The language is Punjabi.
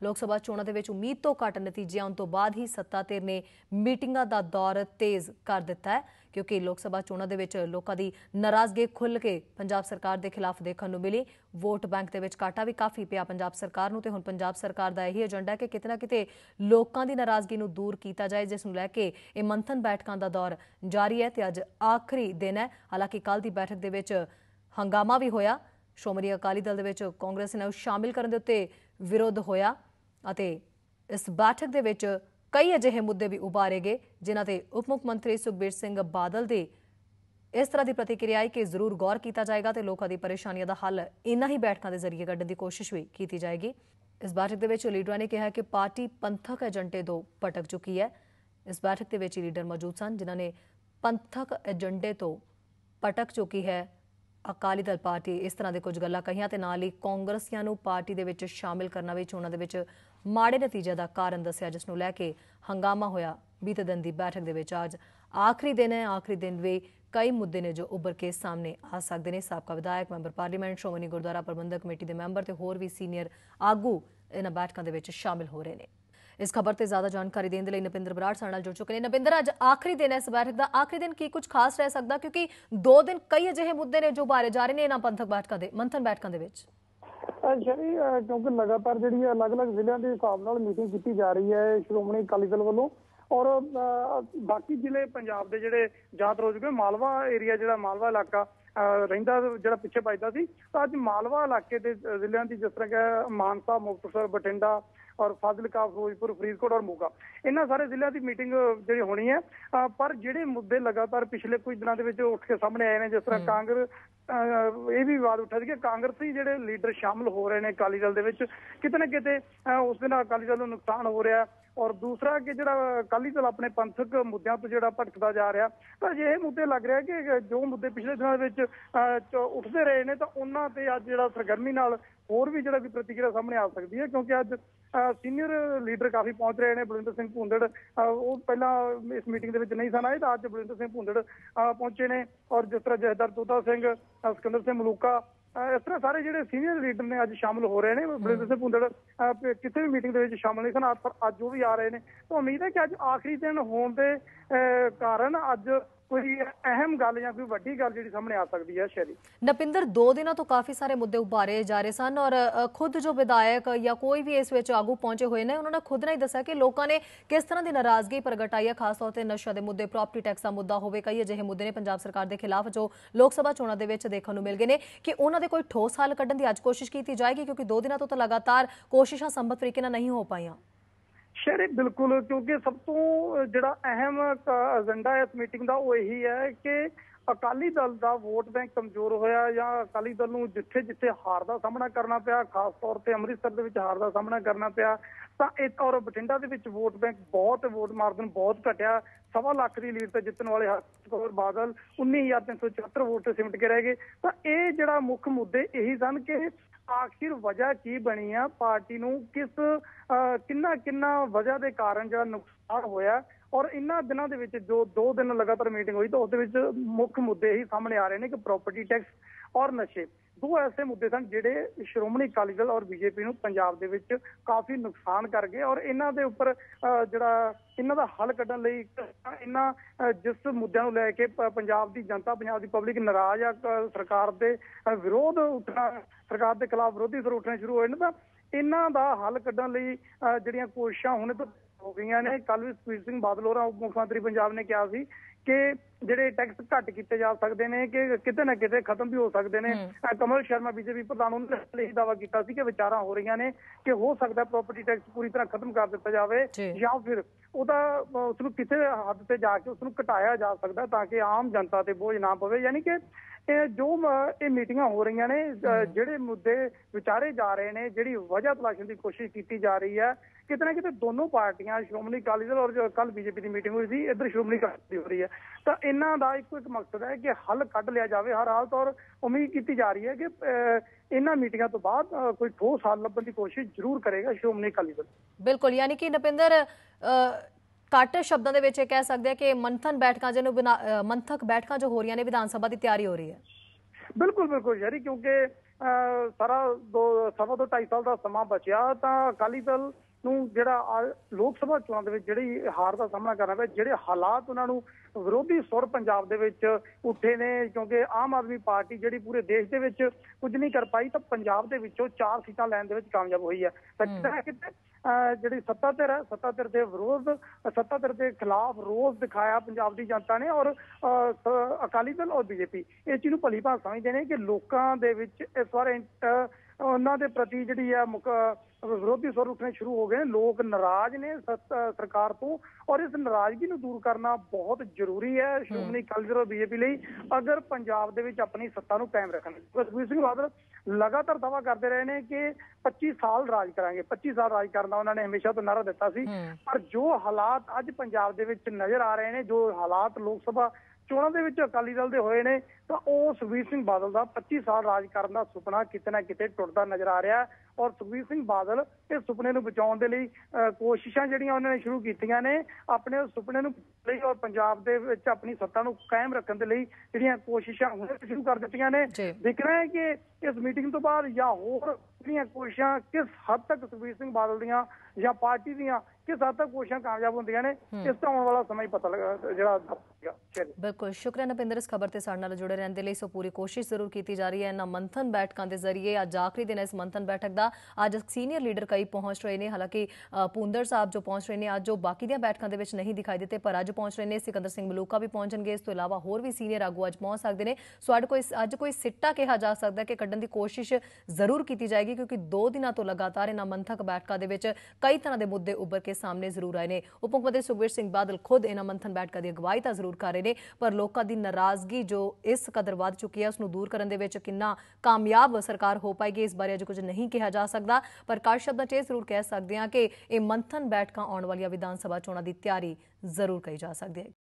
ਲੋਕ ਸਭਾ ਚੋਣਾਂ ਦੇ ਵਿੱਚ ਉਮੀਦ ਤੋਂ ਘੱਟ ਨਤੀਜੇ ਆਉਣ ਤੋਂ ਬਾਅਦ ਹੀ ਸੱਤਾ ਧਿਰ ਨੇ ਮੀਟਿੰਗਾਂ ਦਾ ਦੌਰ ਤੇਜ਼ ਕਰ ਦਿੱਤਾ ਹੈ, ਕਿਉਂਕਿ ਲੋਕ ਸਭਾ ਚੋਣਾਂ ਦੇ ਵਿੱਚ ਲੋਕਾਂ ਦੀ ਨਾਰਾਜ਼ਗੀ ਖੁੱਲ੍ਹ ਕੇ ਪੰਜਾਬ ਸਰਕਾਰ ਦੇ ਖਿਲਾਫ ਦੇਖਣ ਨੂੰ ਮਿਲੀ। ਵੋਟ ਬੈਂਕ ਦੇ ਵਿੱਚ ਘਾਟਾ ਵੀ ਕਾਫੀ ਪਿਆ ਪੰਜਾਬ ਸਰਕਾਰ ਨੂੰ ਤੇ ਹੁਣ ਪੰਜਾਬ ਸਰਕਾਰ ਦਾ ਇਹੀ ਏਜੰਡਾ ਹੈ ਕਿ ਕਿਤੇ ਨਾ ਕਿਤੇ ਲੋਕਾਂ ਦੀ ਨਾਰਾਜ਼ਗੀ ਨੂੰ ਦੂਰ ਕੀਤਾ ਜਾਏ, ਜਿਸ ਨੂੰ ਲੈ ਕੇ ਇਹ ਮੰਥਨ ਬੈਠਕਾਂ ਦਾ ਦੌਰ ਜਾਰੀ ਹੈ ਤੇ ਅੱਜ ਆਖਰੀ ਦਿਨ ਹੈ। ਹਾਲਾਂਕਿ ਕੱਲ ਦੀ ਬੈਠਕ ਦੇ ਵਿੱਚ ਹੰਗਾਮਾ ਵੀ ਹੋਇਆ। ਸ਼੍ਰੋਮਣੀ ਅਕਾਲੀ ਦਲ ਦੇ ਵਿੱਚ ਕਾਂਗਰਸ ਨੇ ਸ਼ਾਮਿਲ ਕਰਨ ਦੇ ਉੱਤੇ ਵਿਰੋਧ ਹੋਇਆ। ਅਤੇ ਇਸ ਬੈਠਕ ਦੇ ਵਿੱਚ ਕਈ ਅਜਿਹੇ ਮੁੱਦੇ ਵੀ ਉਭਾਰੇ ਗਏ, ਜਿਨ੍ਹਾਂ ਤੇ ਉਪ ਮੁੱਖ ਮੰਤਰੀ ਸੁਖਬੀਰ ਸਿੰਘ ਬਾਦਲ ਦੇ ਇਸ ਤਰ੍ਹਾਂ ਦੀ ਪ੍ਰਤੀਕਿਰਿਆ ਆਈ ਕਿ ਜ਼ਰੂਰ ਗੌਰ ਕੀਤਾ ਜਾਏਗਾ ਤੇ ਲੋਕਾਂ ਦੀ ਪਰੇਸ਼ਾਨੀਆਂ ਦਾ ਹੱਲ ਇਨ੍ਹਾਂ ਹੀ ਬੈਠਕਾਂ ਦੇ ਜ਼ਰੀਏ ਕੱਢਣ ਦੀ ਕੋਸ਼ਿਸ਼ ਵੀ ਕੀਤੀ ਜਾਏਗੀ। ਇਸ ਬੈਠਕ ਦੇ ਵਿੱਚ ਲੀਡਰਾਂ ਨੇ ਕਿਹਾ ਕਿ ਪਾਰਟੀ ਪੰਥਕ ਏਜੰਡੇ ਤੋਂ ਭਟਕ ਚੁੱਕੀ ਹੈ। ਇਸ ਬੈਠਕ ਦੇ ਵਿੱਚ ਲੀਡਰ ਮੌਜੂਦ ਸਨ, ਜਿਨ੍ਹਾਂ ਨੇ ਪੰਥਕ ਏਜੰਡੇ ਤੋਂ ਭਟਕ ਚੁੱਕੀ ਹੈ। ਅਕਾਲੀ ਦਲ ਪਾਰਟੀ ਇਸ ਤਰ੍ਹਾਂ ਦੇ ਕੁਝ ਗੱਲਾਂ ਕਹੀਆਂ ਤੇ ਨਾਲ ਹੀ ਕਾਂਗਰਸੀਆਂ ਨੂੰ ਪਾਰਟੀ ਦੇ ਵਿੱਚ ਸ਼ਾਮਿਲ ਕਰਨਾ ਵੀ ਚੋਣਾਂ ਦੇ ਵਿੱਚ ਮਾੜੇ ਨਤੀਜੇ ਦਾ ਕਾਰਨ ਦੱਸਿਆ, ਜਿਸ ਨੂੰ ਲੈ ਕੇ ਹੰਗਾਮਾ ਹੋਇਆ ਬੀਤੇ ਦਿਨ ਦੀ ਬੈਠਕ ਦੇ ਵਿੱਚ। ਅੱਜ ਆਖਰੀ ਦਿਨ ਹੈ, ਆਖਰੀ ਦਿਨ ਵੀ ਕਈ ਮੁੱਦੇ ਨੇ ਜੋ ਉੱਭਰ ਕੇ ਸਾਹਮਣੇ ਆ ਸਕਦੇ ਨੇ। ਸਾਬਕਾ ਵਿਧਾਇਕ, member parliament, Shiromani Gurdwara Prabandhak committee ਦੇ ਮੈਂਬਰ ਤੇ ਹੋਰ ਵੀ ਸੀਨੀਅਰ ਆਗੂ ਇਹਨਾਂ ਬੈਠਕਾਂ ਦੇ ਵਿੱਚ ਸ਼ਾਮਿਲ ਹੋ ਰਹੇ ਨੇ। ਇਸ ਖਬਰ ਤੇ ਜ਼ਿਆਦਾ ਜਾਣਕਾਰੀ ਦੇਣ ਦੇ ਲਈ ਨਪਿੰਦਰ ਬਰਾੜ ਸਾਡੇ ਨਾਲ ਜੁੜ ਚੁੱਕੇ ਨੇ। ਨਪਿੰਦਰ, ਅੱਜ ਆਖਰੀ ਦਿਨ ਹੈ ਇਸ ਬੈਠਕ ਦਾ। ਆਖਰੀ ਦਿਨ ਕੀ ਕੁਝ ਖਾਸ ਰਹਿ ਸਕਦਾ? ਕਿਉਂਕਿ ਦੋ ਦਿਨ ਕਈ ਅਜਿਹੇ ਮੁੱਦੇ ਨੇ ਜੋ ਬਾਰੇ ਜਾ ਰਹੇ ਨੇ ਇਹਨਾਂ ਪੰਥਕ ਬੈਠਕਾਂ ਦੇ, ਮੰਥਨ ਬੈਠਕਾਂ ਦੇ ਵਿੱਚ। ਸ਼ਰੀ ਕਿਉਂਕਿ ਲਗਾਤਾਰ ਜਿਹੜੀ ਅਲੱਗ-ਅਲੱਗ ਜ਼ਿਲ੍ਹਿਆਂ ਦੇ ਹਿਸਾਬ ਨਾਲ ਮੀਟਿੰਗ ਕੀਤੀ ਜਾ ਰਹੀ ਹੈ ਸ਼੍ਰੋਮਣੀ ਅਕਾਲੀ ਦਲ ਵੱਲੋਂ। ਔਰ ਬਾਕੀ ਜ਼ਿਲ੍ਹੇ ਪੰਜਾਬ ਦੇ ਜਿਹੜੇ ਜਾਤ ਰੋਜ ਗਏ ਮਾਲਵਾ ਏਰੀਆ ਜਿਹੜਾ ਮਾਲਵਾ ਇਲਾਕਾ ਰਹਿੰਦਾ ਜਿਹੜਾ ਪਿੱਛੇ ਵੱਜਦਾ ਸੀ, ਤਾਂ ਅੱਜ ਮਾਲਵਾ ਇਲਾਕੇ ਦੇ ਜ਼ਿਲ੍ਹਿਆਂ ਦੀ ਜਿਸ ਤਰ੍ਹਾਂ ਕਿ ਮਾਨਸਾ ਮੁਕਤਸਰ ਬਠਿੰਡਾ ਔਰ ਫਾਜ਼ਿਲਕਾ ਫਿਰੋਜ਼ਪੁਰ ਫਰੀਦਕੋਟ ਔਰ ਮੋਗਾ। ਇਹਨਾਂ ਸਾਰੇ ਜ਼ਿਲ੍ਹਿਆਂ ਦੀ ਮੀਟਿੰਗ ਜਿਹੜੀ ਹੋਣੀ ਹੈ ਪਰ ਜਿਹੜੇ ਮੁੱਦੇ ਲਗਾਤਾਰ ਪਿਛਲੇ ਕੁਝ ਦਿਨਾਂ ਦੇ ਵਿੱਚ ਉੱਠ ਕੇ ਸਾਹਮਣੇ ਆਏ ਨੇ ਜਿਸ ਤਰ੍ਹਾਂ ਕਾਂਗਰਸ ਇਹ ਵੀ ਵਿਵਾਦ ਉੱਠਿਆ ਸੀ ਕਿ ਕਾਂਗਰਸੀ ਜਿਹੜੇ ਲੀਡਰ ਸ਼ਾਮਲ ਹੋ ਰਹੇ ਨੇ ਅਕਾਲੀ ਦਲ ਦੇ ਵਿੱਚ ਕਿਤੇ ਨਾ ਕਿਤੇ ਉਸ ਦੇ ਨਾਲ ਅਕਾਲੀ ਦਲ ਨੂੰ ਨੁਕਸਾਨ ਹੋ ਰਿਹਾ ਔਰ ਦੂਸਰਾ ਕਿ ਜਿਹੜਾ ਅਕਾਲੀ ਦਲ ਆਪਣੇ ਪੰਥਕ ਮੁੱਦਿਆਂ ਤੋਂ ਜਿਹੜਾ ਭਟਕਦਾ ਜਾ ਰਿਹਾ, ਤਾਂ ਜੇ ਇਹ ਮੁੱਦੇ ਲੱਗ ਰਿਹਾ ਕਿ ਜੋ ਮੁੱਦੇ ਪਿਛਲੇ ਦਿਨਾਂ ਦੇ ਵਿੱਚ ਚ- ਉੱਠਦੇ ਰਹੇ ਨੇ, ਤਾਂ ਉਹਨਾਂ ਤੇ ਅੱਜ ਜਿਹੜਾ ਸਰਗਰਮੀ ਨਾਲ ਹੋਰ ਵੀ ਜਿਹੜਾ ਵੀ ਪ੍ਰਤੀਕਿਰਿਆ ਸਾਹਮਣੇ ਆ ਸਕਦੀ ਹੈ, ਕਿਉਂਕਿ ਅੱਜ ਸੀਨੀਅਰ ਲੀਡਰ ਕਾਫੀ ਪਹੁੰਚ ਰਹੇ ਨੇ, ਬਲਵਿੰਦਰ ਸਿੰਘ ਭੁੰਦੜ ਉਹ ਪਹਿਲਾਂ ਇਸ ਮੀਟਿੰਗ ਦੇ ਵਿੱਚ ਨਹੀਂ ਸਨ ਆਏ, ਤਾਂ ਅੱਜ ਬਲਵਿੰਦਰ ਸਿੰਘ ਭੁੰਦੜ ਪਹੁੰਚੇ ਨੇ, ਔਰ ਜਿਸ ਤਰ੍ਹਾਂ ਜਹਦਰ ਤੋਤਾ ਸਿੰਘ ਸਿਕੰਦਰ ਸਿੰਘ ਮਲੂਕਾ ਇਸ ਤਰ੍ਹਾਂ ਸਾਰੇ ਜਿਹੜੇ ਸੀਨੀਅਰ ਲੀਡਰ ਨੇ ਅੱਜ ਸ਼ਾਮਲ ਹੋ ਰਹੇ ਨੇ ਬਲਵਿੰਦਰ ਸਿੰਘ ਭੁੰਦੜ ਕਿਸੇ ਵੀ ਮੀਟਿੰਗ ਦੇ ਵਿੱਚ ਸ਼ਾਮਲ ਨਹੀਂ ਸਨ ਅੱਜ- ਪਰ ਅੱਜ ਉਹ ਵੀ ਆ ਰਹੇ ਨੇ। ਤਾਂ ਉਮੀਦ ਹੈ ਕਿ ਅੱਜ ਆਖਰੀ ਦਿਨ ਹੋਣ ਦੇ ਕਾਰਨ ਅੱਜ ਕੋਈ ਅਹਿਮ ਗੱਲ ਜਾਂ ਕੋਈ ਵੱਡੀ ਗੱਲ ਜਿਹੜੀ ਸਾਹਮਣੇ ਆ ਸਕਦੀ ਹੈ ਸ਼ੈਰੀ ਨਪਿੰਦਰ, ਦੋ ਦਿਨਾਂ ਤੋਂ ਕਾਫੀ ਸਾਰੇ ਮੁੱਦੇ ਉਭਾਰੇ ਜਾ ਰਹੇ ਸਨ ਔਰ ਖੁਦ ਜੋ ਵਿਧਾਇਕ ਜਾਂ ਕੋਈ ਵੀ ਇਸ ਵਿੱਚ ਆਗੂ ਪਹੁੰਚੇ ਹੋਏ ਨੇ, ਉਹਨਾਂ ਨੇ ਖੁਦ ਨੇ ਹੀ ਦੱਸਿਆ ਕਿ ਲੋਕਾਂ ਨੇ ਕਿਸ ਤਰ੍ਹਾਂ ਦੀ ਨਾਰਾਜ਼ਗੀ ਪ੍ਰਗਟਾਈ ਹੈ, ਖਾਸ ਤੌਰ ਤੇ ਨਸ਼ਾ ਦੇ ਮੁੱਦੇ ਪ੍ਰਾਪਰਟੀ ਟੈਕਸ ਦਾ ਮੁੱਦਾ ਹੋਵੇ, ਕਈ ਅਜਿਹੇ ਮੁੱਦੇ ਨੇ ਪੰਜਾਬ ਸਰਕਾਰ ਦੇ ਖਿਲਾਫ ਜੋ ਲੋਕ ਸਭਾ ਚੋਣਾਂ ਦੇ ਵਿੱਚ ਦੇਖਣ ਨੂੰ ਮਿਲ ਗਏ ਨੇ ਕਿ ਉਹਨਾਂ ਦੇ ਕੋਈ ਠੋਸ ਹੱਲ ਕੱਢਣ ਦੀ ਅੱਜ ਕੋਸ਼ਿਸ਼ ਕੀਤੀ ਜਾਏਗੀ ਕਿਉਂਕਿ ਦੋ ਦਿਨਾਂ ਤੋਂ ਤਾਂ ਲਗਾਤਾਰ ਕੋਸ਼ਿਸ਼ਾਂ ਸੰਭਵ ਤਰੀਕੇ ਨਾਲ ਨਹੀਂ ਹੋ ਪਾਈਆਂ। ਸ਼ਰੇ ਬਿਲਕੁਲ, ਕਿਉਂਕਿ ਸਭ ਤੋਂ ਜਿਹੜਾ ਅਹਿਮ ਏਜੰਡਾ ਹੈ ਇਸ ਮੀਟਿੰਗ ਦਾ, ਉਹ ਇਹੀ ਹੈ ਕਿ ਅਕਾਲੀ ਦਲ ਦਾ ਵੋਟ ਬੈਂਕ ਕਮਜ਼ੋਰ ਹੋਇਆ ਜਾਂ ਅਕਾਲੀ ਦਲ ਨੂੰ ਜਿੱਥੇ ਜਿੱਥੇ ਹਾਰ ਦਾ ਸਾਹਮਣਾ ਕਰਨਾ ਪਿਆ, ਖਾਸ ਤੌਰ ਤੇ ਅੰਮ੍ਰਿਤਸਰ ਦੇ ਵਿੱਚ ਹਾਰ ਦਾ ਸਾਹਮਣਾ ਕਰਨਾ ਪਿਆ, ਤਾਂ ਇੱਕ ਔਰ ਬਠਿੰਡਾ ਦੇ ਵਿੱਚ ਵੋਟ ਬੈਂਕ ਬਹੁਤ ਵੋਟ ਮਾਰਜਨ ਬਹੁਤ ਘਟਿਆ। ਸਵਾ ਲੱਖ ਦੀ ਲੀਡ ਤੇ ਜਿੱਤਣ ਵਾਲੇ ਹਰਸਿਮਰਤ ਕੌਰ ਬਾਦਲ 19374 ਵੋਟ ਤੇ ਸਿਮਟ ਕੇ ਰਹਿ ਗਏ। ਤਾਂ ਇਹ ਜਿਹੜਾ ਮੁੱਖ ਮੁੱਦੇ ਇਹੀ ਸਨ ਕਿ ਆਖਿਰ ਵਜ੍ਹਾ ਕੀ ਬਣੀ ਆ? ਪਾਰਟੀ ਨੂੰ ਕਿਸ ਅਹ, ਕਿੰਨਾ ਕਿੰਨਾ ਵਜ੍ਹਾ ਦੇ ਕਾਰਨ ਜਿਹੜਾ ਨੁਕਸਾਨ ਹੋਇਆ? ਔਰ ਇਹਨਾਂ ਦਿਨਾਂ ਦੇ ਵਿੱਚ ਜੋ ਦੋ ਦਿਨ ਲਗਾਤਾਰ ਮੀਟਿੰਗ ਹੋਈ ਤਾਂ ਉਸ ਦੇ ਵਿੱਚ ਮੁੱਖ ਮੁੱਦੇ ਹੀ ਸਾਹਮਣੇ ਆ ਰਹੇ ਨੇ ਕਿ ਪ੍ਰਾਪਰਟੀ ਟੈਕਸ ਔਰ ਨਸ਼ੇ। ਦੋ ਐਸੇ ਮੁੱਦੇ ਸਨ ਜਿਹੜੇ ਸ਼੍ਰੋਮਣੀ ਅਕਾਲੀ ਦਲ ਔਰ ਬੀਜੇਪੀ ਨੂੰ ਪੰਜਾਬ ਦੇ ਵਿੱਚ ਕਾਫੀ ਨੁਕਸਾਨ ਕਰ ਗਏ ਔਰ ਇਹਨਾਂ ਦੇ ਉੱਪਰ ਅਹ, ਜਿਹੜਾ ਇਹਨਾਂ ਦਾ ਹੱਲ ਕੱਢਣ ਲਈ ਇਹਨਾਂ ਜਿਸ ਮੁੱਦਿਆਂ ਨੂੰ ਲੈ ਕੇ ਪੰਜਾਬ ਦੀ ਜਨਤਾ ਪੰਜਾਬ ਦੀ ਪਬਲਿਕ ਨਾਰਾਜ਼ ਆ ਸਰਕਾਰ ਦੇ ਵਿਰੋਧ ਉੱਠਣਾ ਸਰਕਾਰ ਦੇ ਖਿਲਾਫ ਵਿਰੋਧੀ ਸੁਰ ਉੱਠਣੇ ਸ਼ੁਰੂ ਹੋਏ ਨੇ ਤਾਂ ਇਹਨਾਂ ਦਾ ਹੱਲ ਕੱਢਣ ਲਈ ਅਹ, ਜਿਹੜੀਆਂ ਕੋਸ਼ਿਸ਼ਾਂ ਹੁਣੇ ਤੋਂ ਹੋ ਗਈਆਂ ਨੇ। ਕੱਲ ਵੀ ਸੁਖਬੀਰ ਸਿੰਘ ਬਾਦਲ ਹੋਰਾਂ ਉਪ ਮੁੱਖ ਮੰਤਰੀ ਪੰਜਾਬ ਨੇ ਕਿਹਾ ਸੀ ਕਿ ਜਿਹੜੇ ਟੈਕਸ ਘੱਟ ਕੀਤੇ ਜਾ ਸਕਦੇ ਨੇ ਕਿ ਕਿਤੇ ਨਾ ਕਿਤੇ ਖਤਮ ਵੀ ਹੋ ਸਕਦੇ ਨੇ। ਕਮਲ ਸ਼ਰਮਾ ਬੀਜੇਪੀ ਪ੍ਰਧਾਨ ਉਹਨਾਂ ਨੇ ਇਹ ਦਾਵਾ ਕੀਤਾ ਸੀ ਕਿ ਵਿਚਾਰਾਂ ਹੋ ਰਹੀਆਂ ਨੇ ਕਿ ਹੋ ਸਕਦਾ ਪ੍ਰਾਪਰਟੀ ਟੈਕਸ ਪੂਰੀ ਤਰ੍ਹਾਂ ਖਤਮ ਕਰ ਦਿੱਤਾ ਜਾਵੇ ਜੀ। ਫਿਰ ਉਹਦਾ ਉਸ ਨੂੰ ਕਿਸੇ ਹੱਦ ਤੇ ਜਾ ਕੇ ਉਸ ਨੂੰ ਘਟਾਇਆ ਜਾ ਸਕਦਾ ਤਾਂ ਕਿ ਆਮ ਜਨਤਾ ਤੇ ਬੋਝ ਨਾ ਪਵੇ। ਯਾਨੀ ਕਿ ਇਹ ਜੋ ਇਹ ਮੀਟਿੰਗਾਂ ਹੋ ਰਹੀਆਂ ਨੇ ਜਿਹੜੇ ਮੁੱਦੇ ਵਿਚਾਰੇ ਜਾ ਰਹੇ ਨੇ ਜਿਹੜੀ ਵਜ੍ਹਾ ਤਲਾਸ਼ਣ ਦੀ ਕੋਸ਼ਿਸ਼ ਕੀਤੀ ਜਾ ਰਹੀ ਹੈ ਕਿਤੇ ਨਾ ਕਿਤੇ ਦੋਨੋਂ ਪਾਰਟੀਆਂ ਸ਼੍ਰੋਮਣੀ ਅਕਾਲੀ ਦਲ ਔਰ ਕੱਲ ਬੀਜੇਪੀ ਦੀ ਮੀਟਿੰਗ ਹੋਈ ਸੀ ਇੱਧਰ ਸ਼੍ਰੋਮਣੀ ਅਕਾਲੀ ਹੋ ਰਹੀ ਹੈ। ਤਾਂ ਇਹਨਾਂ ਦਾ ਇੱਕੋ ਇੱਕ ਮਕਸਦ ਹੈ ਕਿ ਹੱਲ ਕੱਢ ਲਿਆ ਜਾਵੇ ਹਰ ਹਾਲਤ ਔਰ ਉਮੀਦ ਕੀਤੀ ਜਾ ਰਹੀ ਹੈ ਕਿ ਇਹਨਾਂ ਮੀਟਿੰਗਾਂ ਤੋਂ ਬਾਅਦ ਕੋਈ ਠੋਸ ਹੱਲ ਲੱਭਣ ਦੀ ਕੋਸ਼ਿਸ਼ ਜ਼ਰੂਰ ਕਰੇਗਾ ਸ਼੍ਰੋਮਣੀ ਅਕਾਲੀ ਦਲ। ਬਿਲਕੁਲ ਯਾਨੀ ਕਿ ਨਪਿੰਦਰ ਘੱਟ ਸ਼ਬਦਾਂ ਦੇ ਵਿੱਚ ਇਹ ਕਹਿ ਸਕਦੇ ਆ ਕਿ ਮੰਥਨ ਬੈਠਕਾਂ ਜਿਹਨੂੰ ਮੰਥਕ ਬੈਠਕਾਂ ਜੋ ਹੋ ਰਹੀਆਂ ਨੇ ਵਿਧਾਨ ਸਭਾ ਦੀ ਤਿਆਰੀ ਹੋ ਰਹੀ ਹੈ। ਬਿਲਕੁਲ ਬਿਲਕੁਲ ਯਾਰੀ ਕਿਉਂਕਿ ਸਾਰਾ ਦੋ ਸਵਾ ਤੋਂ 2.5 ਸਾਲ ਦਾ ਸਮਾਂ ਬਚਿਆ ਤਾਂ ਅਕਾਲੀ ਦਲ ਨੂੰ ਜਿਹੜਾ ਲੋਕ ਸਭਾ ਚੋਣਾਂ ਦੇ ਵਿੱਚ ਜਿਹੜੀ ਹਾਰ ਦਾ ਸਾਹਮਣਾ ਕਰਨਾ ਪਿਆ ਜਿਹੜੇ ਹਾਲਾਤ ਉਹਨਾਂ ਨੂੰ ਵਿਰੋਧੀ ਸੁਰ ਪੰਜਾਬ ਦੇ ਵਿੱਚ ਉੱਠੇ ਨੇ ਕਿਉਂਕਿ ਆਮ ਆਦਮੀ ਪਾਰਟੀ ਜਿਹੜੀ ਪੂਰੇ ਦੇਸ਼ ਦੇ ਵਿੱਚ ਕੁਝ ਨਹੀਂ ਕਰ ਪਾਈ ਤਾਂ ਪੰਜਾਬ ਦੇ ਵਿੱਚੋਂ ਚਾਰ ਸੀਟਾਂ ਲੈਣ ਦੇ ਵਿੱਚ ਕਾਮਯਾਬ ਹੋਈ ਹੈ। ਤਾਂ ਕਿਤੇ ਕਿਤੇ ਜਿਹੜੀ ਸੱਤਾ ਧਿਰ ਹੈ ਸੱਤਾ ਧਿਰ ਦੇ ਵਿਰੋਧ ਸੱਤਾ ਧਿਰ ਦੇ ਖਿਲਾਫ ਰੋਸ ਦਿਖਾਇਆ ਪੰਜਾਬ ਦੀ ਜਨਤਾ ਨੇ ਔਰ ਅਕਾਲੀ ਦਲ ਔਰ ਬੀਜੇਪੀ। ਇਸ ਚੀਜ਼ ਨੂੰ ਭਲੀ ਭਾਂਤ ਸਮਝਦੇ ਨੇ ਕਿ ਲੋਕਾਂ ਦੇ ਵਿੱਚ ਇਸ ਵਾਰ ਉਹਨਾਂ ਦੇ ਪ੍ਰਤੀ ਜਿਹੜੀ ਆ ਮੁਕ ਵਿਰੋਧੀ ਸੁਰ ਉੱਠਣੇ ਸ਼ੁਰੂ ਹੋ ਗਏ। ਨੇ ਲੋਕ ਨਾਰਾਜ਼ ਨੇ ਸਰਕਾਰ ਤੋਂ ਔਰ ਇਸ ਨਾਰਾਜ਼ਗੀ ਨੂੰ ਦੂਰ ਕਰਨਾ ਬਹੁਤ ਜ਼ਰੂਰੀ ਹੈ ਸ਼੍ਰੋਮਣੀ ਅਕਾਲੀ ਦਲ ਔਰ ਬੀਜੇਪੀ ਲਈ। ਅਗਰ ਪੰਜਾਬ ਦੇ ਵਿੱਚ ਆਪਣੀ ਸੱਤਾ ਨੂੰ ਕਾਇਮ ਰੱਖਣਾ ਸੁਖਬੀਰ ਸਿੰਘ ਬਾਦਲ ਲਗਾਤਾਰ ਦਾਅਵਾ ਕਰਦੇ ਰਹੇ ਨੇ ਕਿ 25 ਸਾਲ ਰਾਜ ਕਰਾਂਗੇ। 25 ਸਾਲ ਰਾਜ ਕਰਨ ਦਾ ਉਹਨਾਂ ਨੇ ਹਮੇਸ਼ਾ ਤੋਂ ਨਾਰਾ ਦਿੱਤਾ ਸੀ। ਹੂੰ। ਪਰ ਜੋ ਹਾਲਾਤ ਅੱਜ ਪੰਜਾਬ ਦੇ ਵਿੱਚ ਨਜ਼ਰ ਆ ਰਹੇ ਨੇ ਜੋ ਹਾਲਾਤ ਲੋਕ ਸਭਾ ਚੋਣਾਂ ਦੇ ਵਿੱਚ ਅਕਾਲੀ ਦਲ ਦੇ ਹੋਏ ਨੇ ਤਾਂ ਉਹ ਸੁਖਬੀਰ ਸਿੰਘ ਬਾਦਲ ਦਾ 25 ਸਾਲ ਰਾਜ ਕਰਨ ਦਾ ਸੁਪਨਾ ਕਿਤੇ ਨਾ ਕਿਤੇ ਟੁੱਟਦਾ ਨਜ਼ਰ ਆ ਰਿਹਾ। ਹੈ ਔਰ ਸੁਖਬੀਰ ਸਿੰਘ ਬਾਦਲ ਇਸ ਸੁਪਨੇ ਨੂੰ ਬਚਾਉਣ ਦੇ ਲਈ ਕੋਸ਼ਿਸ਼ਾਂ ਜਿਹੜੀਆਂ ਉਹਨਾਂ ਨੇ ਸ਼ੁਰੂ ਕੀਤੀਆਂ ਨੇ ਆਪਣੇ ਉਸ ਸੁਪਨੇ ਨੂੰ ਲਈ ਔਰ ਪੰਜਾਬ ਦੇ ਵਿੱਚ ਆਪਣੀ ਸੱਤਾ ਨੂੰ ਕਾਇਮ ਰੱਖਣ ਦੇ ਲਈ ਜਿਹੜੀਆਂ ਕੋਸ਼ਿਸ਼ਾਂ ਹੁਣ ਸ਼ੁਰੂ ਕਰ ਦਿੱਤੀਆਂ ਨੇ। ਜੀ। ਦਿਖ ਰਿਹਾ ਹੈ ਕਿ ਇਸ ਮੀਟਿੰਗ ਤੋਂ ਬਾਅਦ ਜਾਂ ਹੋਰ ਜਿਹੜੀਆਂ ਕੋਸ਼ਿਸ਼ਾਂ ਕਿਸ ਹੱਦ ਤੱਕ ਸੁਖਬੀਰ ਸਿੰਘ ਬਾਦਲ ਦੀਆਂ ਜਾਂ ਪਾਰਟੀ ਦੀਆਂ ਕਿਸ ਹੱਦ ਤੱਕ ਕੋਸ਼ਿਸ਼ਾਂ ਕਾਮਯਾਬ ਹੁੰਦੀਆਂ ਨੇ ਇਸ ਤੋਂ ਆਉਣ ਵਾਲਾ ਸਮਾਂ ਹੀ ਪਤਾ ਲੱਗਾ ਜਿਹੜਾ ਬਿਲਕੁਲ। ਸ਼ੁਕਰੀਆ ਨਪਿੰਦਰ ਇਸ ਖਬਰ ਤੇ ਸਾਡੇ ਨਾਲ ਜੁੜੇ ਰਹਿਣ ਦੇ ਲਈ। ਸੋ ਪੂਰੀ ਕੋਸ਼ਿਸ਼ ਜ਼ਰੂਰ ਕੀਤੀ ਜਾ ਰਹੀ ਹੈ। ਇਹਨਾਂ ਮੰਥਨ ਬੈਠਕਾਂ ਦੇ ਜ਼ਰੀਏ ਅੱਜ ਆਖਰੀ ਦਿਨ ਇਸ ਮੰਥਨ ਬੈਠਕ ਦਾ। ਅੱਜ ਸੀਨੀਅਰ ਲੀਡਰ ਕਈ ਪਹੁੰਚ ਰਹੇ ਨੇ। ਹਾਲਾਂਕਿ ਅ, ਪੂੰਦਰ ਸਾਹਿਬ ਜੋ ਪਹੁੰਚ ਰਹੇ ਨੇ ਅੱਜ ਜੋ ਬਾਕੀ ਦੀਆਂ ਬੈਠਕਾਂ ਦੇ ਵਿੱਚ ਨਹੀਂ ਦਿਖਾਈ ਦਿੱਤੇ ਪਰ ਅੱਜ ਪਹੁੰਚ ਰਹੇ ਨੇ। ਸਿਕੰਦਰ ਸਿੰਘ ਮਲੂਕਾ ਵੀ ਪਹੁੰਚਣਗੇ। ਇਸ ਤੋਂ ਇਲਾਵਾ ਹੋਰ ਵੀ ਸੀਨੀਅਰ ਆਗੂ ਅੱਜ ਪਹੁੰਚ ਸਕਦੇ ਨੇ। ਸੋ ਅੱਜ ਕੋਈ ਅੱਜ ਕੋਈ ਸਿੱਟਾ ਕਿਹਾ ਜਾ ਸਕਦਾ ਕਿ ਕੱਢਣ ਦੀ ਕੋਸ਼ਿਸ਼ ਜ਼ਰੂਰ ਕੀਤੀ ਜਾਏਗੀ ਕਿਉਂਕਿ ਦੋ ਦਿਨਾਂ ਤੋਂ ਲਗਾਤਾਰ ਇਹਨਾਂ ਮੰਥਕ ਬੈਠਕਾਂ ਦੇ ਵਿੱਚ ਕਈ ਤਰ੍ਹਾਂ ਦੇ ਮੁੱਦੇ ਉੱਭਰ ਕੇ ਸਾਹਮਣੇ ਜ਼ਰੂਰ ਆਏ ਨੇ। ਉਪ ਮੁੱਖ ਮੰਤਰੀ ਸੁਖਬੀਰ ਸਿੰਘ ਬਾਦਲ ਖੁਦ ਇਹਨਾਂ ਮੰਥਨ ਬੈਠਕਾਂ ਦੀ ਅਗਵਾਈ ਤਾਂ ਜ਼ਰੂਰ ਕਰ ਰਹੇ ਨੇ ਪਰ ਲੋਕਾਂ ਦੀ ਨਾਰਾਜ਼ਗੀ ਜੋ ਇਸ ਕਦਰ ਵੱਧ ਚੁੱਕੀ ਹੈ ਉਸ ਨੂੰ ਦੂਰ ਕਰਨ ਦੇ ਵਿੱਚ ਕਿੰਨਾ ਕਾਮਯਾਬ ਸਰਕਾਰ ਹੋ ਪਾਏਗੀ ਇਸ ਬਾਰੇ ਅਜੇ ਕੁਝ ਨਹੀਂ ਕਿਹਾ ਜਾ ਸਕਦਾ, ਪਰ ਕਾਸ਼ ਸ਼ਬਦਾਂ 'ਚ ਇਹ ਜ਼ਰੂਰ ਕਹਿ ਸਕਦੇ ਹਾਂ ਕਿ ਇਹ ਮੰਥਨ ਬੈਠਕਾਂ ਆਉਣ ਵਾਲੀਆਂ ਵਿਧਾਨ ਸਭਾ ਚੋਣਾਂ ਦੀ ਤਿਆਰੀ ਜ਼ਰੂਰ ਕਹੀ ਜਾ ਸਕਦੀ ਹੈ।